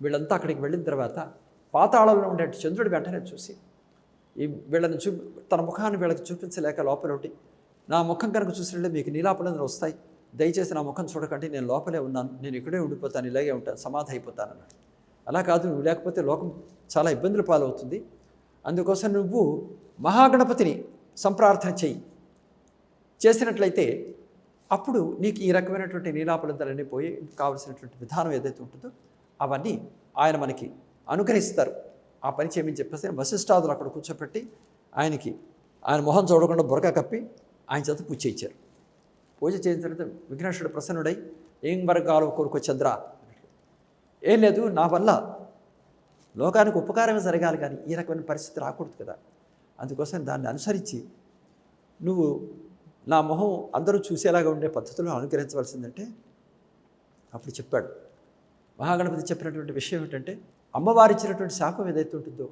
వీళ్ళంతా అక్కడికి వెళ్ళిన తర్వాత పాతాళంలో ఉండే చంద్రుడి వెంటనే చూసి ఈ వీళ్ళని చూ తన ముఖాన్ని వీళ్ళకి చూపించలేక లోపల ఉండి నా ముఖం కనుక చూసినట్లే మీకు నీలాపలందరూ వస్తాయి. దయచేసి నా ముఖం చూడకండి నేను లోపలే ఉన్నాను. నేను ఇక్కడే ఉండిపోతాను ఇలాగే ఉంటాను సమాధి అయిపోతాను అన్నాడు. అలా కాదు నువ్వు లేకపోతే లోకం చాలా ఇబ్బందుల పాలవుతుంది. అందుకోసం నువ్వు మహాగణపతిని సంప్రార్థన చెయ్యి. చేసినట్లయితే అప్పుడు నీకు ఈ రకమైనటువంటి నీలాపలందరన్నీ పోయి కావలసినటువంటి విధానం ఏదైతే ఉంటుందో అవన్నీ ఆయన మనకి అనుగ్రహిస్తారు. ఆ పని చేయమని చెప్పేసి వశిష్ఠాదులు అక్కడ కూర్చోపెట్టి ఆయనకి ఆయన మొహం చూడకుండా బురక కప్పి ఆయన చేత పూజ చేయించారు. పూజ చేసిన తర్వాత విఘ్నేశ్వరుడు ప్రసన్నుడై ఏం వర్గాలు కోరుకో చంద్ర? ఏం లేదు నా వల్ల లోకానికి ఉపకారమే జరగాలి కానీ ఈ రకమైన పరిస్థితి రాకూడదు కదా. అందుకోసం దాన్ని అనుసరించి నువ్వు నా మొహం అందరూ చూసేలాగా ఉండే పద్ధతులను అనుగ్రహించవలసిందంటే అప్పుడు చెప్పాడు. మహాగణపతి చెప్పినటువంటి విషయం ఏంటంటే అమ్మవారు ఇచ్చినటువంటి శాపం ఏదైతే ఉంటుందో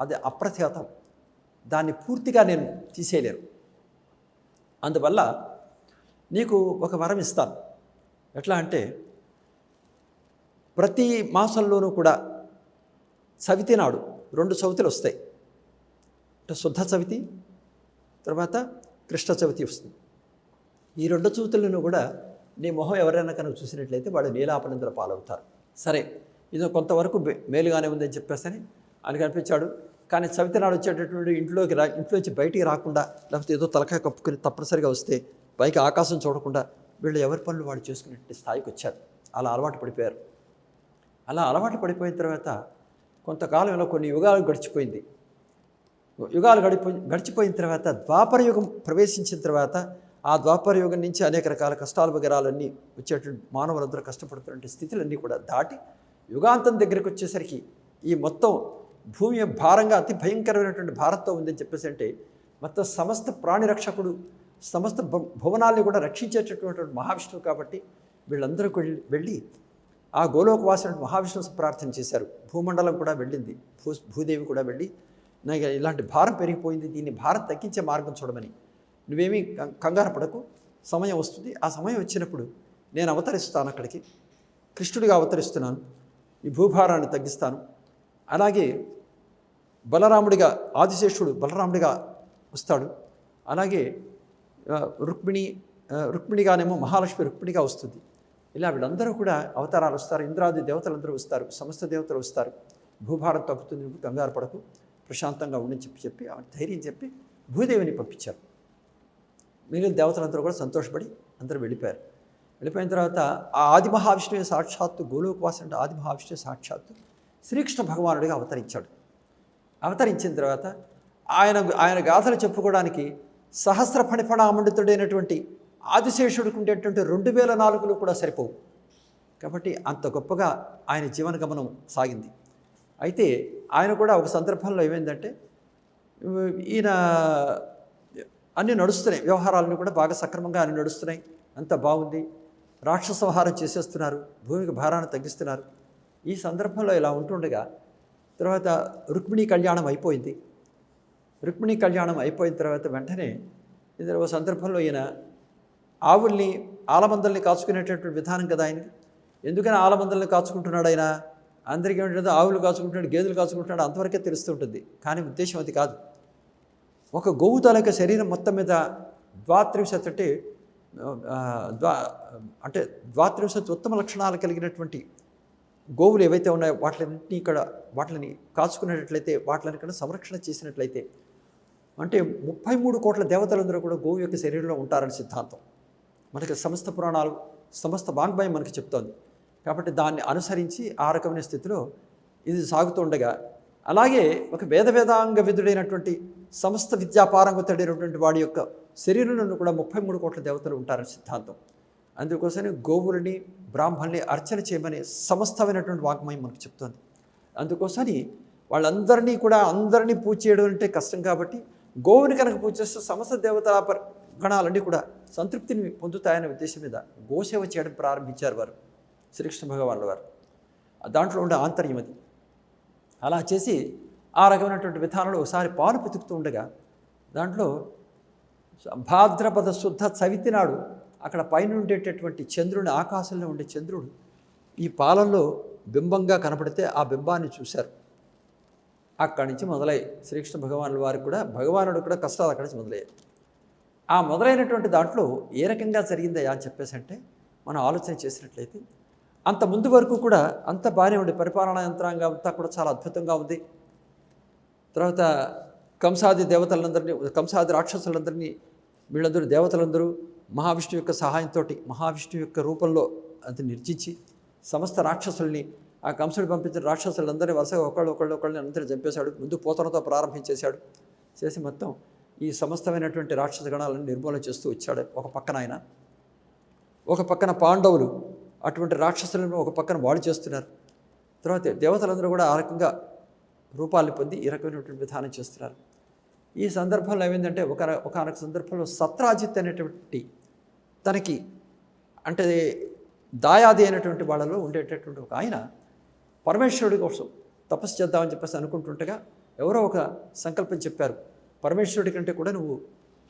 అది అప్రతిహతం. దాన్ని పూర్తిగా నేను తీసేయలేను. అందువల్ల నీకు ఒక వరం ఇస్తాను. ఎట్లా అంటే ప్రతి మాసంలోనూ కూడా చవితి నాడు రెండు చవితులు వస్తాయి. అంటే శుద్ధ చవితి తర్వాత కృష్ణ చవితి వస్తుంది. ఈ రెండు చవితులను కూడా నీ మొహం ఎవరైనా కనుక చూసినట్లయితే వాడు నీలాపనందుల పాలవుతారు. సరే ఇది కొంతవరకు మేలుగానే ఉందని చెప్పేసని ఆయన కనిపించాడు కానీ చవితి నాడు వచ్చేటటువంటి ఇంట్లోకి రా ఇంట్లోంచి బయటికి రాకుండా లేకపోతే ఏదో తలకాయ కప్పుకొని తప్పనిసరిగా వస్తే పైకి ఆకాశం చూడకుండా వీళ్ళు ఎవరి పనులు వాళ్ళు చేసుకునే స్థాయికి వచ్చారు. అలా అలవాటు పడిపోయారు. అలా అలవాటు పడిపోయిన తర్వాత కొంతకాలంలో కొన్ని యుగాలు గడిచిపోయింది. యుగాలు గడిపోయి గడిచిపోయిన తర్వాత ద్వాపర యుగం ప్రవేశించిన తర్వాత ఆ ద్వాపర యుగం నుంచి అనేక రకాల కష్టాలు వగరాలన్నీ వచ్చేటువంటి మానవులందరూ కష్టపడుతున్న స్థితులన్నీ కూడా దాటి యుగాంతం దగ్గరికి వచ్చేసరికి ఈ మొత్తం భూమి భారంగా అతి భయంకరమైనటువంటి భారత్తో ఉందని చెప్పేసి అంటే మొత్తం సమస్త ప్రాణి రక్షకుడు సమస్త భువనాల్ని కూడా రక్షించేటటువంటి మహావిష్ణువు కాబట్టి వీళ్ళందరూ వెళ్ళి వెళ్ళి ఆ గోలోకవాసిన మహావిష్ణువు ప్రార్థన చేశారు. భూమండలం కూడా వెళ్ళింది. భూ భూదేవి కూడా వెళ్ళి నాకు ఇలాంటి భారం పెరిగిపోయింది. దీన్ని భారం తగ్గించే మార్గం చూడమని నువ్వేమీ కంగారు పడకు. సమయం వస్తుంది. ఆ సమయం వచ్చినప్పుడు నేను అవతరిస్తాను అక్కడికి. కృష్ణుడిగా అవతరిస్తున్నాను. ఈ భూభారాన్ని తగ్గిస్తాను. అలాగే బలరాముడిగా ఆదిశేషుడు బలరాముడిగా వస్తాడు. అలాగే రుక్మిణి రుక్మిణిగానేమో మహాలక్ష్మి రుక్మిణిగా వస్తుంది. ఇలా వీళ్ళందరూ కూడా అవతారాలు వస్తారు. ఇంద్రాది దేవతలందరూ వస్తారు. సమస్త దేవతలు వస్తారు. భూభారం తగ్గుతుంది. కంగారు పడకు. ప్రశాంతంగా ఉండని చెప్పి చెప్పి ఆమె ధైర్యం చెప్పి భూదేవిని పంపించారు. మిగిలిన దేవతలందరూ కూడా సంతోషపడి అందరూ వెళ్ళిపోయారు. వెళ్ళిపోయిన తర్వాత ఆ ఆది మహావిష్ణువు సాక్షాత్తు గోలోకవాసం అంటే ఆది మహావిష్ణువు సాక్షాత్తు శ్రీకృష్ణ భగవానుడిగా అవతరించాడు. అవతరించిన తర్వాత ఆయన ఆయన గాథలు చెప్పుకోవడానికి సహస్ర ఫణిఫణామండితుడైనటువంటి ఆదిశేషుడికి ఉండేటువంటి రెండు వేల నాలుగులు కూడా సరిపోవు. కాబట్టి అంత గొప్పగా ఆయన జీవన గమనం సాగింది. అయితే ఆయన కూడా ఒక సందర్భంలో ఏమైందంటే ఈయన అన్నీ నడుస్తున్నాయి. వ్యవహారాలన్నీ కూడా బాగా సక్రమంగా అన్ని నడుస్తున్నాయి. అంత బాగుంది. రాక్షసంహారం చేసేస్తున్నారు. భూమికి భారాన్ని తగ్గిస్తున్నారు. ఈ సందర్భంలో ఇలా ఉంటుండగా తర్వాత రుక్మిణీ కళ్యాణం అయిపోయింది. రుక్మిణీ కళ్యాణం అయిపోయిన తర్వాత వెంటనే ఇది ఒక సందర్భంలో ఈయన ఆవుల్ని ఆలమందల్ని కాచుకునేటటువంటి విధానం కదా ఆయన ఎందుకని ఆలమందల్ని కాచుకుంటున్నాడు ఆయన? అందరికీ ఏంటంటే ఆవులు కాచుకుంటున్నాడు గేదెలు కాచుకుంటున్నాడు అంతవరకే తెలుస్తుంటుంది కానీ ఉద్దేశం అది కాదు. ఒక గోవు తాలూకా శరీరం మొత్తం మీద ద్వాత్రింశత్ అంటే ద్వా అంటే ద్వాత్రింశత్ ఉత్తమ లక్షణాలు కలిగినటువంటి గోవులు ఏవైతే ఉన్నాయో వాటిని ఇక్కడ వాటిని కాచుకునేటట్లయితే వాటిని ఇక్కడ సంరక్షణ చేసినట్లయితే అంటే ముప్పై మూడు కోట్ల దేవతలందరూ కూడా గోవు యొక్క శరీరంలో ఉంటారని సిద్ధాంతం. మనకి సమస్త పురాణాలు సమస్త వాంగ్మయం మనకు చెప్తోంది. కాబట్టి దాన్ని అనుసరించి ఆ రకమైన స్థితిలో ఇది సాగుతుండగా అలాగే ఒక వేద వేదాంగ విధుడైనటువంటి సమస్త విద్యాపారంగతుడైనటువంటి వాడి యొక్క శరీరంలో కూడా ముప్పై మూడు కోట్ల దేవతలు ఉంటారని సిద్ధాంతం. అందుకోసమే గోవులని బ్రాహ్మణ్ని అర్చన చేయమని సమస్తమైనటువంటి వాగ్మయం మనకు చెప్తోంది. అందుకోసమని వాళ్ళందరినీ కూడా అందరినీ పూజ చేయడం అంటే కష్టం కాబట్టి గోవుని కనుక పూజ చేస్తే సమస్త దేవతల గణాలన్నీ కూడా సంతృప్తిని పొందుతాయనే ఉద్దేశం మీద గోసేవ చేయడం ప్రారంభించారు వారు. శ్రీకృష్ణ భగవానుల వారు. దాంట్లో ఉండే ఆంతర్యం అది. అలా చేసి ఆ రకమైనటువంటి విధానంలో ఒకసారి పాలు పితుకుతూ ఉండగా దాంట్లో భాద్రపద శుద్ధ చవితి నాడు అక్కడ పైన ఉండేటటువంటి చంద్రుని ఆకాశంలో ఉండే చంద్రుడు ఈ పాలల్లో బింబంగా కనపడితే ఆ బింబాన్ని చూశారు. అక్కడి నుంచి మొదలై శ్రీకృష్ణ భగవానుల వారికి కూడా భగవానుడు కూడా కష్టాలు అక్కడి నుంచి మొదలయ్యాయి. ఆ మొదలైనటువంటి దాంట్లో ఏ రకంగా జరిగిందయ్యా అని చెప్పేసి అంటే మనం ఆలోచన చేసినట్లయితే అంత ముందు వరకు కూడా అంత బాగానే ఉంది పరిపాలనా యంత్రాంగం అంతా కూడా చాలా అద్భుతంగా ఉంది. తర్వాత కంసాది దేవతలందరినీ కంసాది రాక్షసులందరినీ వీళ్ళందరూ దేవతలందరూ మహావిష్ణు యొక్క సహాయంతో మహావిష్ణు యొక్క రూపంలో అది నిర్జించి సమస్త రాక్షసుల్ని ఆ కంసుడు పంపించిన రాక్షసులందరినీ వరుసగా ఒకళ్ళు ఒకళ్ళు ఒకళ్ళని అందరూ చంపేశాడు. ముందు పోతనతో ప్రారంభించేశాడు. చేసి మొత్తం ఈ సమస్తమైనటువంటి రాక్షస గణాలను నిర్మూలన చేస్తూ వచ్చాడు ఒక పక్కన ఆయన. ఒక పక్కన పాండవులు అటువంటి రాక్షసులను ఒక పక్కన వాళ్ళు చేస్తున్నారు. తర్వాత దేవతలందరూ కూడా ఆ రకంగా రూపాలు పొంది ఈ రకమైనటువంటి విధానం చేస్తున్నారు. ఈ సందర్భంలో ఏమైందంటే ఒక ఒకనొక సందర్భంలో సత్రాజిత్ అనేటువంటి తనకి అంటే దాయాది అయినటువంటి వాళ్ళలో ఉండేటటువంటి ఒక ఆయన పరమేశ్వరుడి కోసం తపస్సు చేద్దామని చెప్పేసి అనుకుంటుండగా ఎవరో ఒక సంకల్పం చెప్పారు. పరమేశ్వరుడి కంటే కూడా నువ్వు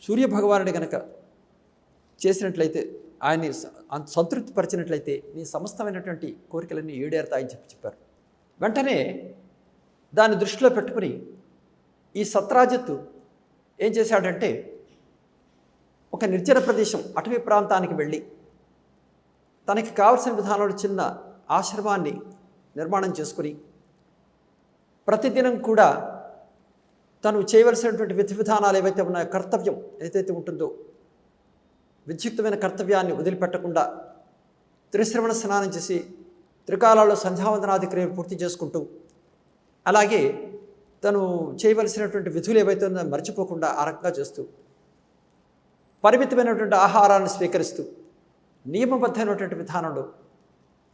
సూర్య భగవానుడి కనుక చేసినట్లయితే ఆయన్ని సంతృప్తిపరిచినట్లయితే అంత సంతృప్తి పరిచినట్లయితే నీ సమస్తమైనటువంటి కోరికలన్నీ ఏడేరుతాయని చెప్పి చెప్పారు. వెంటనే దాన్ని దృష్టిలో పెట్టుకుని ఈ సత్రాజిత్తు ఏం చేశాడంటే ఒక నిర్జన ప్రదేశం అటవీ ప్రాంతానికి వెళ్ళి తనకి కావలసిన విధానంలో చిన్న ఆశ్రమాన్ని నిర్మాణం చేసుకుని ప్రతిదినం కూడా తను చేయవలసినటువంటి విధి విధానాలు ఏవైతే ఉన్నాయో కర్తవ్యం ఏదైతే ఉంటుందో విద్యుక్తమైన కర్తవ్యాన్ని వదిలిపెట్టకుండా త్రిశ్రవణ స్నానం చేసి త్రికాలాల్లో సంధ్యావందనాది క్రియలు పూర్తి చేసుకుంటూ అలాగే తను చేయవలసినటువంటి విధులు ఏవైతే ఉందో మర్చిపోకుండా ఆ రకంగా చేస్తూ పరిమితమైనటువంటి ఆహారాన్ని స్వీకరిస్తూ నియమబద్ధమైనటువంటి విధానంలో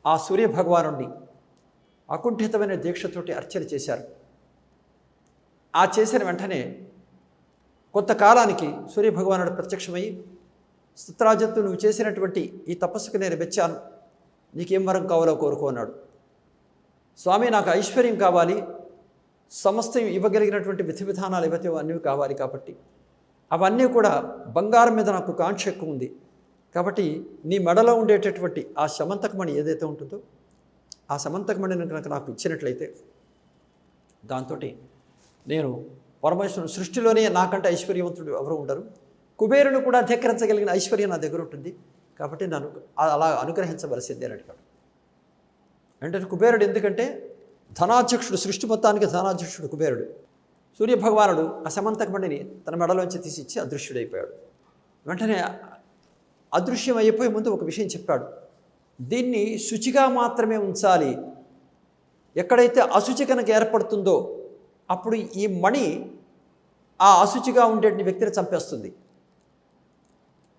ఆ సూర్య భగవానుడిని అకుంఠితమైన దీక్షతోటి అర్చన చేశారు. ఆ చేసిన వెంటనే కొంతకాలానికి సూర్య భగవానుడు ప్రత్యక్షమై సత్రాజత్తు నువ్వు చేసినటువంటి ఈ తపస్సుకు నేను మెచ్చాను. నీకేం వరం కావాలో కోరుకున్నాడు స్వామి నాకు ఐశ్వర్యం కావాలి. సమస్తం ఇవ్వగలిగినటువంటి విధి విధానాలు ఏవైతే అన్నీ కావాలి కాబట్టి. అవన్నీ కూడా బంగారం మీద నాకు కాంక్ష ఎక్కువ ఉంది. కాబట్టి నీ మెడలో ఉండేటటువంటి ఆ సమంతకమణి ఏదైతే ఉంటుందో ఆ సమంతకమణిని కనుక నాకు ఇచ్చినట్లయితే దాంతో నేను పరమేశ్వరుని సృష్టిలోనే నాకంటే ఐశ్వర్యవంతుడు ఎవరు ఉండరు. కుబేరుని కూడా ధిక్కరించగలిగిన ఐశ్వర్యం నా దగ్గర ఉంటుంది. కాబట్టి నన్ను అలా అనుగ్రహించవలసిందే అని అడిగాడు. అంటే కుబేరుడు ఎందుకంటే ధనాధ్యక్షుడు సృష్టి మొత్తానికి ధనాధ్యక్షుడు కుబేరుడు. సూర్యభగవానుడు అసమంతకమణిని తన మెడలోంచి తీసి ఇచ్చి అదృశ్యుడైపోయాడు. వెంటనే అదృశ్యం అయిపోయే ముందు ఒక విషయం చెప్పాడు. దీన్ని శుచిగా మాత్రమే ఉంచాలి. ఎక్కడైతే అశుచి కనుక ఏర్పడుతుందో అప్పుడు ఈ మణి ఆ అశుచిగా ఉండే వ్యక్తిని చంపేస్తుంది.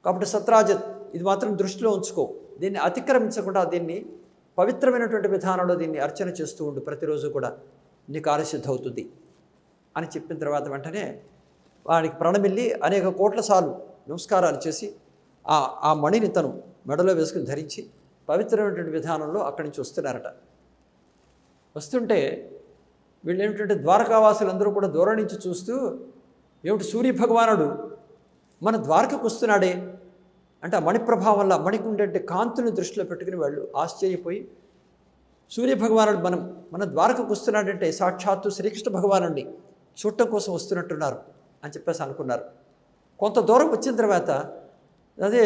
కాబట్టి సత్రాజిత్ ఇది మాత్రం దృష్టిలో ఉంచుకో. దీన్ని అతిక్రమించకుండా దీన్ని పవిత్రమైనటువంటి విధానంలో దీన్ని అర్చన చేస్తూ ఉండు ప్రతిరోజు కూడా. నీ కార్యసిద్ధి అవుతుంది అని చెప్పిన తర్వాత వెంటనే వానికి ప్రణమిల్లి అనేక కోట్ల సార్లు నమస్కారాలు చేసి ఆ ఆ మణిని తను మెడలో వేసుకుని ధరించి పవిత్రమైనటువంటి విధానంలో అక్కడి నుంచి వస్తున్నారట. వస్తుంటే వీళ్ళు ఏమిటంటే ద్వారకావాసులందరూ కూడా దూరం నుంచి చూస్తూ ఏమిటి సూర్య భగవానుడు మన ద్వారకకు వస్తున్నాడే అంటే ఆ మణి ప్రభావం వల్ల మణికి ఉండే కాంతుని దృష్టిలో పెట్టుకుని వాళ్ళు ఆశ్చర్యపోయి సూర్య భగవానుడు మనం మన ద్వారకకు వస్తున్నాడంటే సాక్షాత్తు శ్రీకృష్ణ భగవానుడిని చూడటం కోసం వస్తున్నట్టున్నారు అని చెప్పేసి అనుకున్నారు. కొంత దూరం వచ్చిన తర్వాత అదే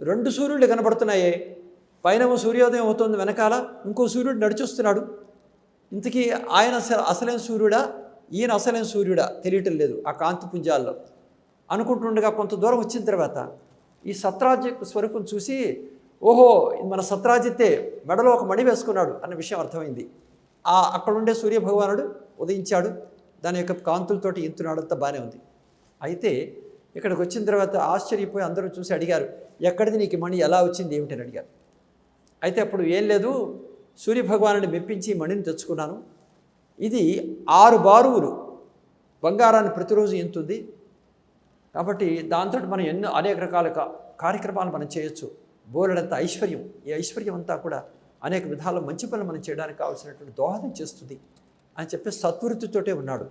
రెండు సూర్యుడు కనబడుతున్నాయే పైన సూర్యోదయం అవుతుంది వెనకాల ఇంకో సూర్యుడు నడిచొస్తున్నాడు. ఇంతకీ ఆయన అసలైన సూర్యుడా? ఈయన అసలైన సూర్యుడా? తెలియటం లేదు ఆ కాంతి పుంజాల్లో. అనుకుంటుండగా కొంత దూరం వచ్చిన తర్వాత ఈ సత్రాజ్ స్వరూపం చూసి ఓహో మన సత్రాజిత్తే మెడలో ఒక మణి వేసుకున్నాడు అన్న విషయం అర్థమైంది. ఆ అక్కడుండే సూర్యభగవానుడు సూర్య భగవానుడు ఉదయించాడు. దాని యొక్క కాంతులతోటి ఇంతున్నాడు బాగానే ఉంది. అయితే ఇక్కడికి వచ్చిన తర్వాత ఆశ్చర్యపోయి అందరూ చూసి అడిగారు ఎక్కడిది నీకు మణి? ఎలా వచ్చింది? ఏమిటని అడిగారు. అయితే అప్పుడు ఏం లేదు సూర్యభగవానుని మెప్పించి మణిని తెచ్చుకున్నాను. ఇది ఆరు బారువులు. బంగారాన్ని ప్రతిరోజు ఎంతుంది కాబట్టి దాంతో మనం ఎన్నో అనేక రకాల కార్యక్రమాలు మనం చేయొచ్చు. బోలెడంత ఐశ్వర్యం. ఈ ఐశ్వర్యం అంతా కూడా అనేక విధాల మంచి పనులు మనం చేయడానికి కావాల్సినటువంటి దోహదం చేస్తుంది అని చెప్పి సత్వృత్తితోటే ఉన్నాడు.